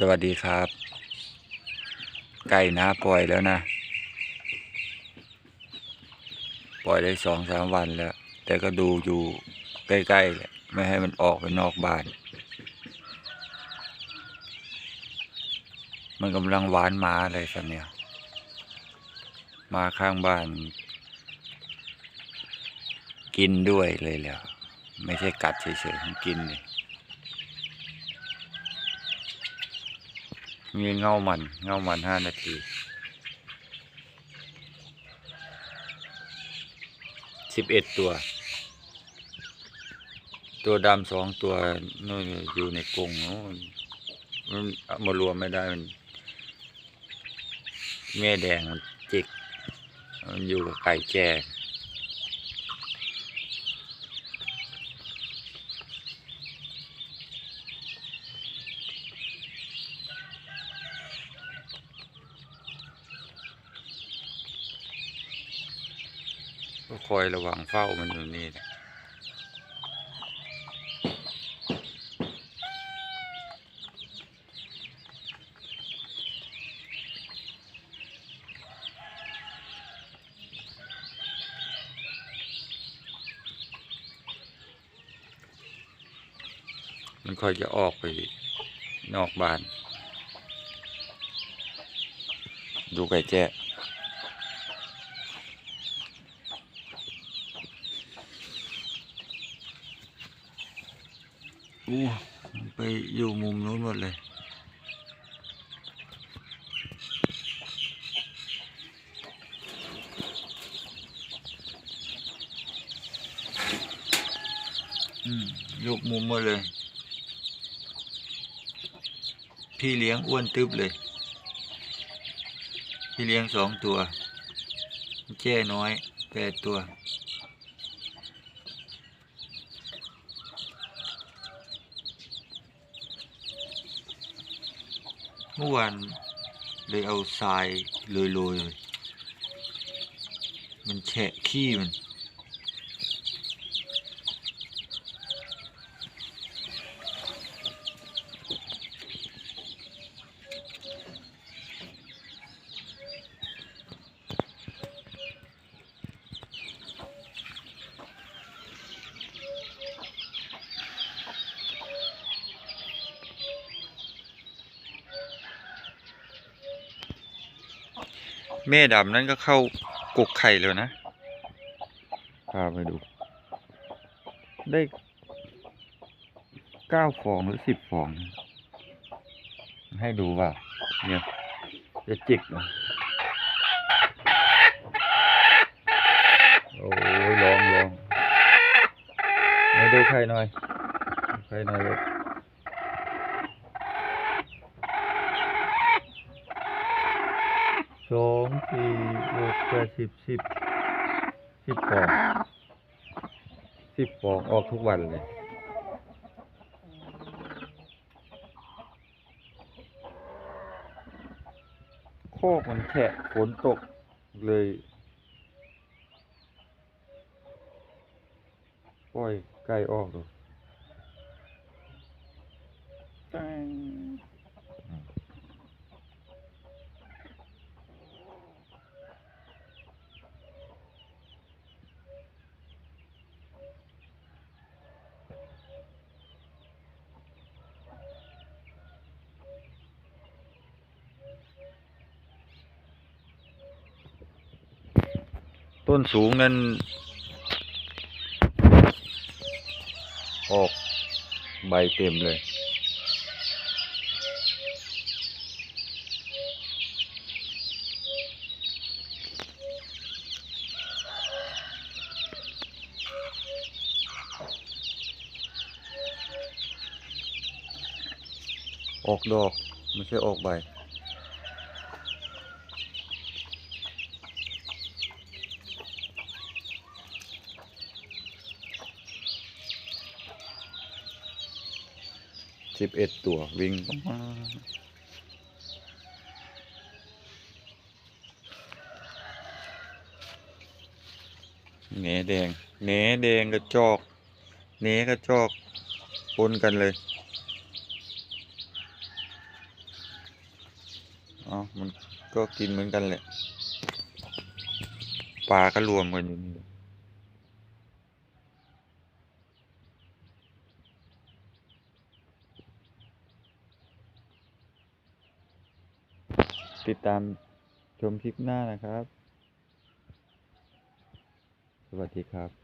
สวัสดีครับไก่นะปล่อยแล้วนะ ปล่อยได้สองสามวันแล้ว แต่ก็ดูอยู่ใกล้ๆแหละไม่ให้มันออกไปนอกบ้าน มันกำลังหวานหมาอะไรสักเนี่ยหมาข้างบ้าน กินด้วยเลยแล้ว ไม่ใช่กัดเฉยๆมันกินเลย มีเงามัน เงามันห้านาที สิบเอ็ดตัว ตัวดำสองตัวนู่นอยู่ในกรงโน้นมันเอามารวมไม่ได้มันแม่แดงมันจิก มันอยู่กับไก่แจ ก็คอยระวังเฝ้ามันอยู่นี่แหละมันค่อยจะออกไปนอกบ้าน ดูไก่แจ้ อู้ไปอยู่มุมนู้นหมดเลยอืมยกมุมหมดเลย พี่เลี้ยงอ้วนตึบเลย พี่เลี้ยงสองตัว แจ้น้อยแปดตัว เมื่อวานเลยเอาทรายโรยๆมันแฉะขี้มัน แม่ดำนั่นก็เข้ากกไข่แล้วนะพาไปดู ได้เก้าฟองหรือสิบฟอง ให้ดูว่า เนี่ย จะจิกเหรอโอ้ยลองลองมาดูไข่หน่อยไข่หน่อยลูก ส องสี่หกแปดสิบสิบสิบฟองสิบฟองออกทุกวันเลยโคกมันแฉะฝนตกเลยปล่อยไก่ออกดู ต้นสูงนั้นออกใบเต็มเลย ออกดอก ไม่ใช่ออกใบ สิบเอ็ดตัววิ่งออกมาแหนแดงแหนแดงกระจอกแหนกระจอกปนกันเลยอ๋อมันก็กินเหมือนกันแหละปลาก็รวมกันอยู่นี่แหละ ติดตามชมคลิปหน้านะครับ สวัสดีครับ